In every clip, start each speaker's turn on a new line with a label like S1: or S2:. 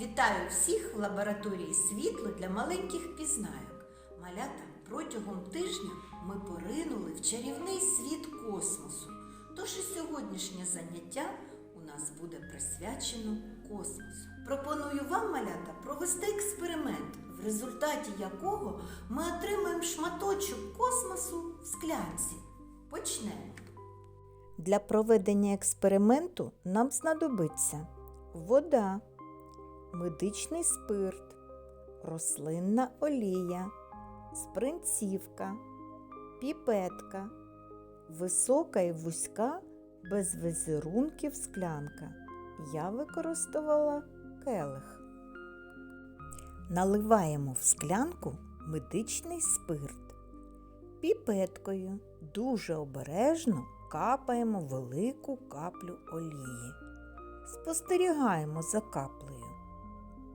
S1: Вітаю всіх в лабораторії світло для маленьких пізнайок. Малята, протягом тижня ми поринули в чарівний світ космосу. Тож і сьогоднішнє заняття у нас буде присвячено космосу. Пропоную вам, малята, провести експеримент, в результаті якого ми отримаємо шматочок космосу в склянці. Почнемо.
S2: Для проведення експерименту нам знадобиться вода, медичний спирт, рослинна олія, спринцівка, піпетка, висока і вузька без візерунків склянка. Я використовувала келих. Наливаємо в склянку медичний спирт. Піпеткою дуже обережно капаємо велику каплю олії. Спостерігаємо за каплею.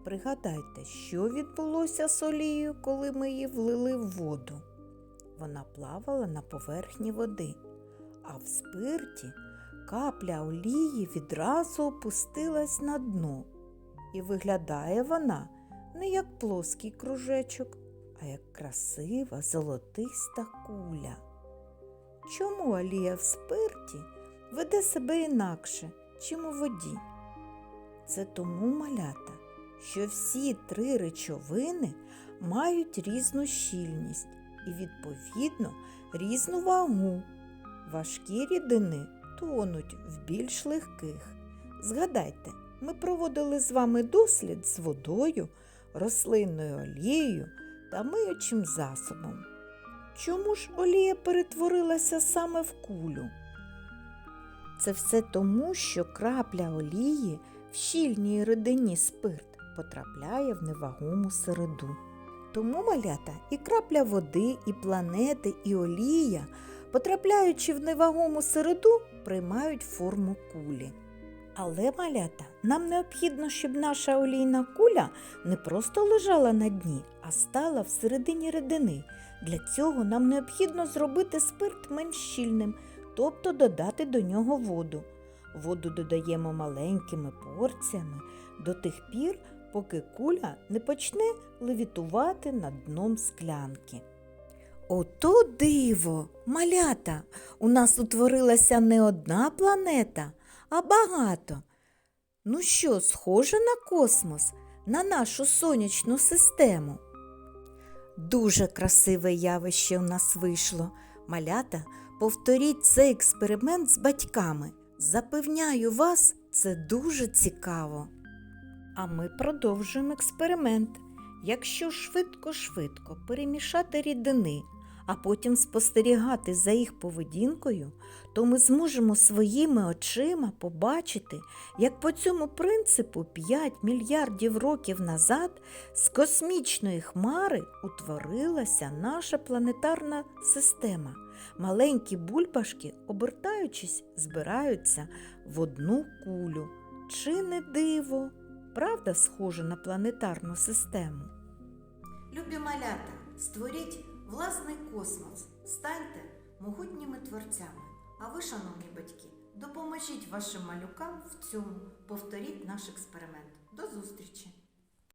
S2: Пригадайте, що відбулося з олією, коли ми її влили в воду. Вона плавала на поверхні води, а в спирті капля олії відразу опустилась на дно. І виглядає вона не як плоский кружечок, а як красива золотиста куля. Чому олія в спирті веде себе інакше, чим у воді? Це тому малята, що всі три речовини мають різну щільність і, відповідно, різну вагу. Важкі рідини тонуть в більш легких. Згадайте, ми проводили з вами дослід з водою, рослинною олією та миючим засобом. Чому ж олія перетворилася саме в кулю? Це все тому, що крапля олії в щільній рідині спирт потрапляє в невагому середу. Тому малята і крапля води, і планети, і олія, потрапляючи в невагому середу, приймають форму кулі. Але малята, нам необхідно, щоб наша олійна куля не просто лежала на дні, а стала всередині рідини. Для цього нам необхідно зробити спирт менш щільним, тобто додати до нього воду. Воду додаємо маленькими порціями до тих пір, поки куля не почне левітувати над дном склянки. Ото диво, малята! У нас утворилася не одна планета, а багато. Ну що, схоже на космос, на нашу сонячну систему? Дуже красиве явище у нас вийшло. Малята, повторіть цей експеримент з батьками. Запевняю вас, це дуже цікаво. А ми продовжуємо експеримент. Якщо швидко-швидко перемішати рідини, а потім спостерігати за їх поведінкою, то ми зможемо своїми очима побачити, як по цьому принципу 5 мільярдів років назад з космічної хмари утворилася наша планетарна система. Маленькі бульбашки, обертаючись, збираються в одну кулю. Чи не диво? Правда, схоже на планетарну систему?
S1: Любі малята, створіть власний космос, станьте могутніми творцями. А ви, шановні батьки, допоможіть вашим малюкам в цьому, повторіть наш експеримент. До зустрічі!